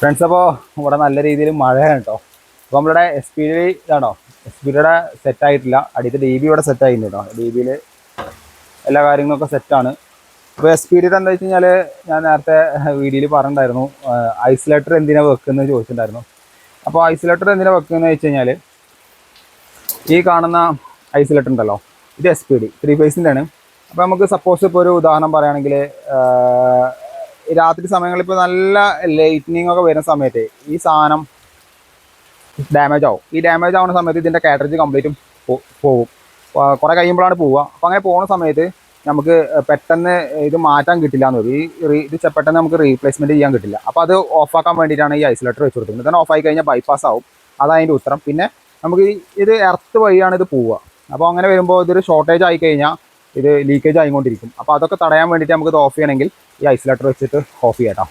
Friends അപ്പോൾ ഇവിടെ നല്ല രീതിയിൽ മഴയാണ് കേട്ടോ. അപ്പോൾ നമ്മളുടെ എസ് പി ഡി ഇതാണോ? എസ് പി ഡിയുടെ സെറ്റ് ആയിട്ടില്ല. അടിയത്തെ ഡി ബി ഇവിടെ സെറ്റ് ആയിട്ടുണ്ട് കേട്ടോ. ഡി ബിയിൽ എല്ലാ കാര്യങ്ങളൊക്കെ സെറ്റാണ് അപ്പോൾ എസ് പി ഡി എന്താ വെച്ച് കഴിഞ്ഞാൽ ഞാൻ നേരത്തെ വീഡിയോയിൽ പറഞ്ഞിട്ടുണ്ടായിരുന്നു. ഐസൊലേറ്റർ എന്തിനാണ് വെക്കുന്നത് ചോദിച്ചിട്ടുണ്ടായിരുന്നു. അപ്പോൾ ഐസൊലേറ്റർ എന്തിനാണ് വെക്കുന്നത് വെച്ച് കഴിഞ്ഞാൽ ഈ കാണുന്ന ഐസൊലേറ്റർ ഉണ്ടല്ലോ ഇത് എസ് പി ഡി ത്രീ ഫേസിന്റെ ആണ് അപ്പോൾ നമുക്ക് സപ്പോസ് ഇപ്പോൾ ഒരു ഉദാഹരണം പറയുകയാണെങ്കിൽ രാത്രി സമയങ്ങളിൽ ഇപ്പോൾ നല്ല ലൈറ്റ്നിങ് ഒക്കെ വരുന്ന സമയത്ത് ഈ സാധനം ഡാമേജ് ആവും. ഈ ഡാമേജ് ആവുന്ന സമയത്ത് ഇതിന്റെ കാറ്ററേജ് കംപ്ലീറ്റും പോകും. കുറേ കഴിയുമ്പോഴാണ് പോവുക. അപ്പോൾ അങ്ങനെ പോകുന്ന സമയത്ത് നമുക്ക് പെട്ടെന്ന് ഇത് മാറ്റാൻ കിട്ടില്ല എന്ന് വരും ഈ ഇത് പെട്ടെന്ന് നമുക്ക് റീപ്ലേസ്മെന്റ് ചെയ്യാൻ കിട്ടില്ല. അപ്പോൾ അത് ഓഫാക്കാൻ വേണ്ടിയിട്ടാണ് ഈ ഐസൊലേറ്റർ വെച്ച് കൊടുക്കുന്നത്. തന്നെ ഓഫായി കഴിഞ്ഞാൽ ബൈപ്പാസ് ആവും. അതാണ് ഉത്തരം. പിന്നെ നമുക്ക് ഇത് എർത്ത് വഴിയാണ് ഇത് പോവുക. അപ്പോൾ അങ്ങനെ വരുമ്പോൾ ഇതൊരു ഷോർട്ടേജ് ആയി കഴിഞ്ഞാൽ ഇത് ലീക്കേജ് ആയിക്കൊണ്ടിരിക്കും. അപ്പോൾ അതൊക്കെ തടയാൻ വേണ്ടിയിട്ട് നമുക്കിത് ഓഫ് ചെയ്യണമെങ്കിൽ ഈ ഐസൊലേറ്റർ വെച്ചിട്ട് ഓഫ് ചെയ്യാം കേട്ടോ